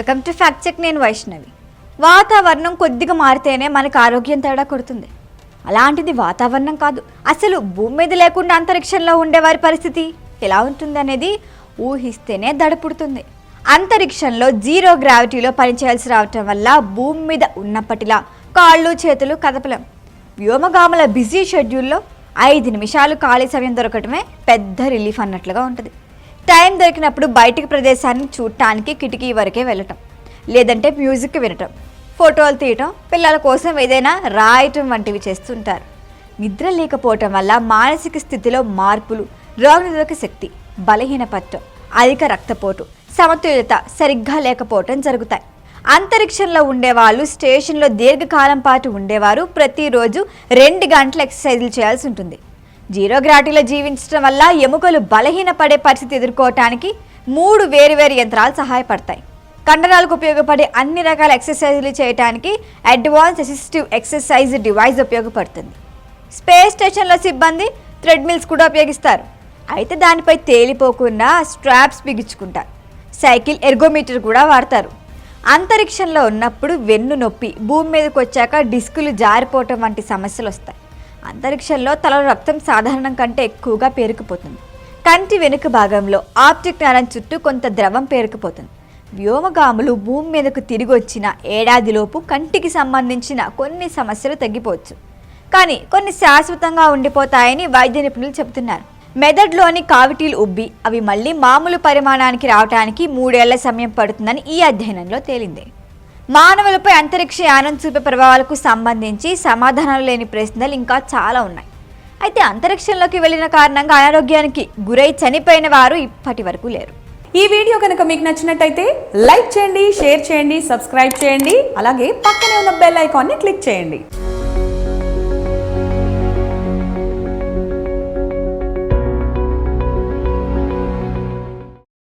Welcome to fact check నేను వైష్ణవి. వాతావరణం కొద్దిగా మారితేనే మనకు ఆరోగ్యం తేడా కొడుతుంది. అలాంటిది వాతావరణం కాదు. అసలు భూమి మీద లేకుండా అంతరిక్షంలో ఉండేవారి పరిస్థితి ఎలా ఉంటుంది అనేది ఊహిస్తేనే దడపుడుతుంది. అంతరిక్షంలో జీరో గ్రావిటీలో పనిచేయాల్సి రావటం వల్ల భూమి మీద ఉన్నప్పటిలా కాళ్ళు చేతులు కదపలేం. వ్యోమగాముల బిజీ షెడ్యూల్లో ఐదు నిమిషాలు ఖాళీ సమయం దొరకటమే పెద్ద రిలీఫ్ అన్నట్లుగా ఉంటుంది. టైం దొరికినప్పుడు బయటికి ప్రదేశాన్ని చూడటానికి కిటికీ వరకే వెళ్ళటం లేదంటే మ్యూజిక్ వినటం ఫోటోలు తీయటం పిల్లల కోసం ఏదైనా రాయటం వంటివి చేస్తుంటారు. నిద్ర లేకపోవటం వల్ల మానసిక స్థితిలో మార్పులు రోగనిరోధక శక్తి బలహీనపడటం అధిక రక్తపోటు సమతుల్యత సరిగ్గా లేకపోవటం జరుగుతాయి. అంతరిక్షంలో ఉండేవాళ్ళు స్టేషన్లో దీర్ఘకాలం పాటు ఉండేవారు ప్రతిరోజు రెండు గంటల ఎక్సర్సైజులు చేయాల్సి ఉంటుంది. జీరో గ్రాటిలో జీవించడం వల్ల ఎముకలు బలహీనపడే పరిస్థితి ఎదుర్కోవటానికి మూడు వేరువేరు యంత్రాలు సహాయపడతాయి. కండరాలకు ఉపయోగపడే అన్ని రకాల ఎక్సర్సైజులు చేయడానికి అడ్వాన్స్ అసిస్టివ్ ఎక్సర్సైజ్ డివైస్ ఉపయోగపడుతుంది. స్పేస్ స్టేషన్లో సిబ్బంది థ్రెడ్మిల్స్ కూడా ఉపయోగిస్తారు. అయితే దానిపై తేలిపోకుండా స్ట్రాప్స్ బిగించుకుంటారు. సైకిల్ ఎర్గోమీటర్ కూడా వాడతారు. అంతరిక్షంలో ఉన్నప్పుడు వెన్ను నొప్పి భూమి మీదకి వచ్చాక డిస్కులు జారిపోవటం వంటి సమస్యలు వస్తాయి. అంతరిక్షంలో తల రక్తం సాధారణం కంటే ఎక్కువగా పేరుకుపోతుంది. కంటి వెనుక భాగంలో ఆప్టిక్ నరం చుట్టూ కొంత ద్రవం పేరుకుపోతుంది. వ్యోమగాములు భూమి మీదకు తిరిగి వచ్చిన ఏడాదిలోపు కంటికి సంబంధించిన కొన్ని సమస్యలు తగ్గిపోవచ్చు. కానీ కొన్ని శాశ్వతంగా ఉండిపోతాయని వైద్య నిపుణులు చెబుతున్నారు. మెదడులోని కావిటీలు ఉబ్బి అవి మళ్ళీ మామూలు పరిమాణానికి రావడానికి మూడేళ్ళ సమయం పడుతుందని ఈ అధ్యయనంలో తేలింది. మానవులపై అంతరిక్ష యానం చూపే ప్రభావాలకు సంబంధించి సమాధానాలు లేని ప్రశ్నలు ఇంకా చాలా ఉన్నాయి. అయితే అంతరిక్షంలోకి వెళ్ళిన కారణంగా అనారోగ్యానికి గురై చనిపోయిన వారు ఇప్పటి వరకు లేరు. ఈ వీడియో కనుక మీకు నచ్చినట్టయితే లైక్ చేయండి షేర్ చేయండి సబ్స్క్రైబ్ చేయండి అలాగే పక్కనే ఉన్న బెల్ ఐకాన్ని క్లిక్ చేయండి.